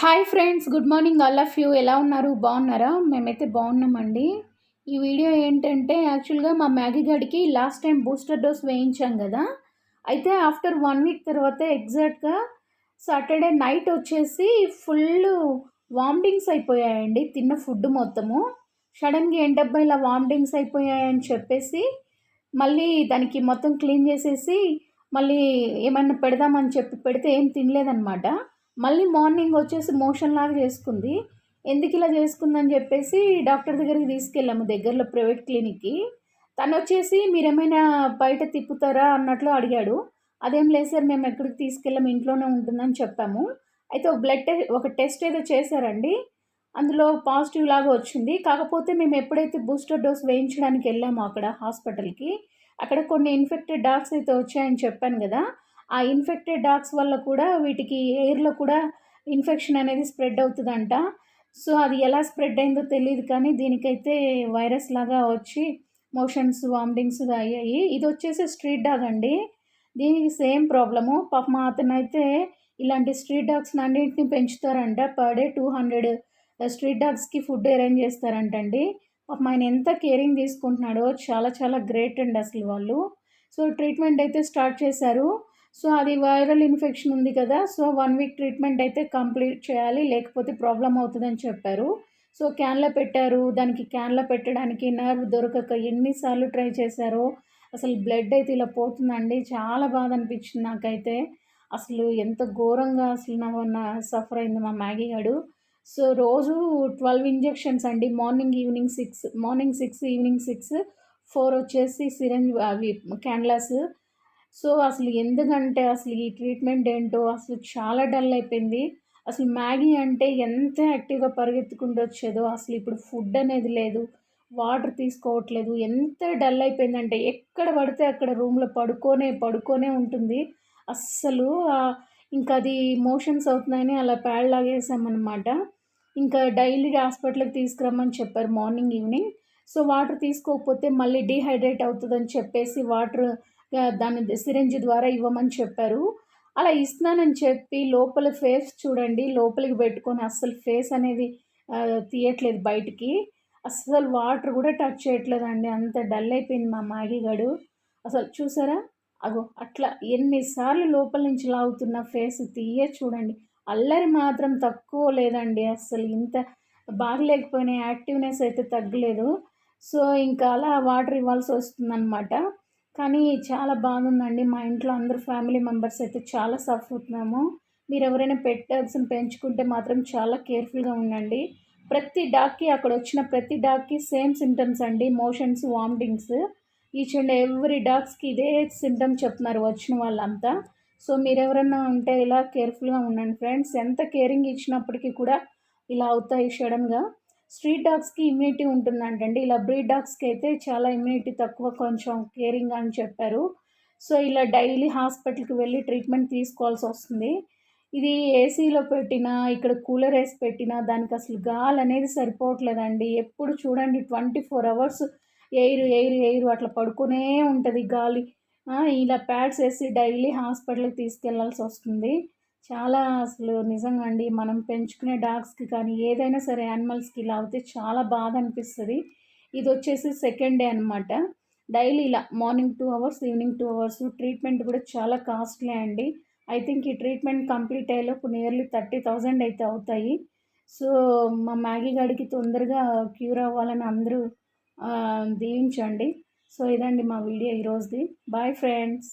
Hi friends good morning all of you ఎలా ఉన్నారు? బాగున్నారా? మేమైతే బాగున్నామండి. ఈ వీడియో ఏంటంటే యాక్చువల్గా మా మ్యాగీ గడికి లాస్ట్ టైం బూస్టర్ డోస్ వేయించాం కదా. అయితే ఆఫ్టర్ వన్ వీక్ తర్వాత ఎగ్జాక్ట్గా సాటర్డే నైట్ వచ్చేసి ఫుల్ వామిటింగ్స్ అయిపోయాయండి తిన్న ఫుడ్ మొత్తము. సడన్గా ఏంటబ్బా ఇలా వామిటింగ్స్ అయిపోయాయని చెప్పేసి మళ్ళీ దానికి మొత్తం క్లీన్ చేసేసి మళ్ళీ ఏమన్నా పెడదామని చెప్పి పెడితే ఏం తినలేదన్నమాట. మళ్ళీ మార్నింగ్ వచ్చేసి మోషన్ లాగా చేసుకుంది. ఎందుకు ఇలా చేసుకుందని చెప్పేసి డాక్టర్ దగ్గరికి తీసుకెళ్ళాము దగ్గరలో ప్రైవేట్ క్లినిక్కి. తను వచ్చేసి మీరేమైనా బయట తిప్పుతారా? అన్నట్లు అడిగాడు. అదేం లేదు సార్ మేము ఎక్కడికి తీసుకెళ్ళాము ఇంట్లోనే ఉంటుందని చెప్పాము. అయితే ఒక బ్లడ్ టెస్ట్ ఒక టెస్ట్ ఏదో చేశారండి. అందులో పాజిటివ్ లాగా వచ్చింది. కాకపోతే మేము ఎప్పుడైతే బూస్టర్ డోస్ వేయించడానికి వెళ్ళామో అక్కడ హాస్పిటల్కి అక్కడ కొన్ని ఇన్ఫెక్టెడ్ డాగ్స్ అయితే వచ్చాయని చెప్పాను కదా ఆ ఇన్ఫెక్టెడ్ డాగ్స్ వల్ల కూడా వీటికి ఎయిర్లో కూడా ఇన్ఫెక్షన్ అనేది స్ప్రెడ్ అవుతుందంట. సో అది ఎలా స్ప్రెడ్ అయిందో తెలియదు కానీ దీనికైతే వైరస్ లాగా వచ్చి మోషన్స్ వామిటింగ్స్ అయ్యాయి. ఇది వచ్చేసి స్ట్రీట్ డాగ్ అండి. దీనికి సేమ్ ప్రాబ్లము పాప అతనైతే ఇలాంటి స్ట్రీట్ డాగ్స్ అన్నింటిని పెంచుతారంట. Per day two hundred street డాగ్స్కి food arrange చేస్తారంటండి. పాప ఆయన ఎంత కేరింగ్ తీసుకుంటున్నాడో చాలా చాలా గ్రేట్ అండి అసలు వాళ్ళు. సో ట్రీట్మెంట్ అయితే స్టార్ట్ చేశారు. సో అది వైరల్ ఇన్ఫెక్షన్ ఉంది కదా సో వన్ వీక్ ట్రీట్మెంట్ అయితే కంప్లీట్ చేయాలి లేకపోతే ప్రాబ్లం అవుతుందని చెప్పారు. సో క్యాన్లో పెట్టారు దానికి క్యాన్లో పెట్టడానికి నర్వ్ దొరకక ఎన్నిసార్లు ట్రై చేశారో అసలు బ్లడ్ అయితే ఇలా పోతుందండి చాలా బాధ అనిపించింది నాకైతే. అసలు ఎంత ఘోరంగా అసలు నా సఫర్ అయింది మా మ్యాగీ గడు. సో రోజు ట్వెల్వ్ ఇంజెక్షన్స్ అండి morning evening six morning six evening six four వచ్చేసి సిరంజ్ అవి క్యాన్లాస్. సో అసలు ఎందుకంటే అసలు ఈ ట్రీట్మెంట్ ఏంటో అసలు చాలా డల్ అయిపోయింది. అసలు మ్యాగీ అంటే ఎంత యాక్టివ్గా పరిగెత్తుకుంటూ వచ్చేదో అసలు ఇప్పుడు ఫుడ్ అనేది లేదు వాటర్ తీసుకోవట్లేదు. ఎంత డల్ అయిపోయిందంటే ఎక్కడ పడితే అక్కడ రూమ్లో పడుకోనే పడుకోనే ఉంటుంది. అస్సలు ఇంకా అది మోషన్స్ అవుతున్నాయని అలా ప్యాడ్ లాగేసామన్నమాట. ఇంకా డైలీ హాస్పిటల్కి తీసుకురమ్మని చెప్పారు మార్నింగ్ ఈవినింగ్. సో వాటర్ తీసుకోకపోతే మళ్ళీ డీహైడ్రేట్ అవుతుందని చెప్పేసి వాటర్ దాన్ని సిరంజ్ ద్వారా ఇవ్వమని చెప్పారు. అలా ఇస్తున్నానని చెప్పి లోపల ఫేస్ చూడండి లోపలికి పెట్టుకొని అస్సలు ఫేస్ అనేది తీయట్లేదు బయటికి. అస్సలు వాటర్ కూడా టచ్ చేయట్లేదండి అంత డల్ అయిపోయింది మా మాగిగాడు అసలు చూసారా? అగో అట్లా ఎన్నిసార్లు లోపల నుంచి లాగుతున్న ఫేస్ తీయ చూడండి. అల్లరి మాత్రం తక్కువ లేదండి అసలు ఇంత బాగలేకపోయినా యాక్టివ్నెస్ అయితే తగ్గలేదు. సో ఇంకా అలా వాటర్ ఇవ్వాల్సి వస్తుందన్నమాట. కానీ చాలా బాగుందండి. మా ఇంట్లో అందరు ఫ్యామిలీ మెంబర్స్ అయితే చాలా సఫర్ అవుతున్నాము మీరు ఎవరైనా పెట్ డాగ్స్ని పెంచుకుంటే మాత్రం చాలా కేర్ఫుల్గా ఉండండి. ప్రతి డాగ్కి అక్కడ వచ్చిన ప్రతి డాగ్కి సేమ్ సిమ్టమ్స్ అండి. Motions vomitings. Each and every డాగ్స్కి ఇదే సిమ్టమ్ చెప్తున్నారు వచ్చిన వాళ్ళంతా. సో మీరు ఎవరైనా ఉంటే ఇలా కేర్ఫుల్గా ఉండండి ఫ్రెండ్స్. ఎంత కేరింగ్ ఇచ్చినప్పటికీ కూడా ఇలా అవుతాయి సడన్గా స్ట్రీట్ డాగ్స్కి ఇమ్యూనిటీ ఉంటుందంటండి. ఇలా బ్రీడ్ డాగ్స్కి అయితే చాలా ఇమ్యూనిటీ తక్కువ కొంచెం కేరింగ్ అని చెప్పారు. సో ఇలా డైలీ హాస్పిటల్కి వెళ్ళి ట్రీట్మెంట్ తీసుకోవాల్సి వస్తుంది. ఇది ఏసీలో పెట్టినా ఇక్కడ కూలర్ వేసి పెట్టినా దానికి అసలు గాలి అనేది సరిపోవట్లేదండి. ఎప్పుడు చూడండి twenty four hours air air air అట్లా పడుకునే ఉంటుంది గాలి. ఇలా ప్యాడ్స్ వేసి డైలీ హాస్పిటల్కి తీసుకెళ్ళాల్సి వస్తుంది. చాలా అసలు నిజంగా అండి. మనం పెంచుకునే డాగ్స్కి కానీ ఏదైనా సరే యానిమల్స్కి ఇలా అవుతే చాలా బాధ అనిపిస్తుంది. ఇది వచ్చేసి సెకండ్ డే అనమాట డైలీ ఇలా morning two hours evening two hours treatment కూడా చాలా కాస్ట్లీ అండి. ఐ థింక్ ఈ ట్రీట్మెంట్ కంప్లీట్ అయ్యేలోపు నియర్లీ థర్టీ థౌజండ్ అయితే అవుతాయి. సో మా మ్యాగీ గడికి తొందరగా క్యూర్ అవ్వాలని అందరూ దీవించండి. సో ఇదండి మా వీడియో ఈరోజుది బాయ్ ఫ్రెండ్స్.